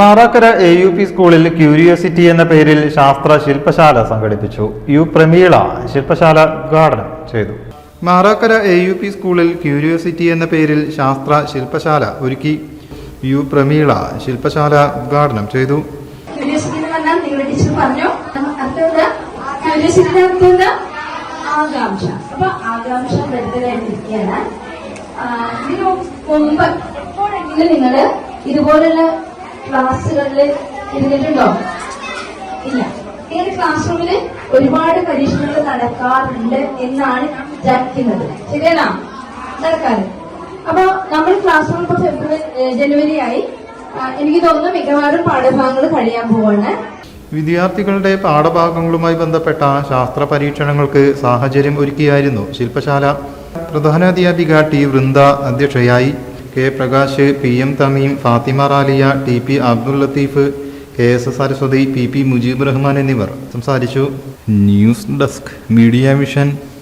Marakkara A U P സ്കൂളിൽ curiosity എന്ന പേരിൽ ശാസ്ത്ര ശില്പശാല സംഘടിപ്പിച്ചു. യു പ്രമീള ശില്പശാല ഉദ്ഘാടനം ചെയ്തു. മാറാക്കര എ യു പി സ്കൂളിൽ ക്യൂരിയോസിറ്റി എന്ന പേരിൽ ശാസ്ത്ര ശില്പശാല ഒരുക്കി. യു പ്രമീള ശില്പശാല ഉദ്ഘാടനം ചെയ്തു. ആകാംക്ഷ. അപ്പൊ ആകാംക്ഷ ഇതിനു മുമ്പ് എപ്പോഴെങ്കിലും നിങ്ങൾ ഇതുപോലുള്ള ക്ലാസ്സുകളിൽ ഇരുന്നിട്ടുണ്ടോ? ഇല്ല. ഈ ക്ലാസ് റൂമിൽ ഒരുപാട് പരീക്ഷണങ്ങൾ നടക്കാറുണ്ട് എന്നാണ് ഞാൻ വിചാരിക്കുന്നത്. ശരിയാണോ നടക്കാറ്. അപ്പൊ നമ്മൾ ക്ലാസ് റൂം ഇപ്പൊ ഫെബ്രുവരി ജനുവരി ആയി എനിക്ക് തോന്നുന്നു മിക്കവാറും പാഠഭാഗങ്ങൾ കഴിയാൻ പോവാണ്. വിദ്യാർത്ഥികളുടെ പാഠഭാഗങ്ങളുമായി ബന്ധപ്പെട്ട ശാസ്ത്ര പരീക്ഷണങ്ങൾക്ക് സാഹചര്യം ഒരുക്കിയായിരുന്നു ശില്പശാല. പ്രധാനാധ്യാപിക ടി വൃന്ദ അധ്യക്ഷയായി. K Prakash P M Thameem Fathima Raliya T P Abdul Latheef K S Saraswathi P P Mujeeb Rahman എന്നിവർ. സംസാരിച്ചു. News desk media vision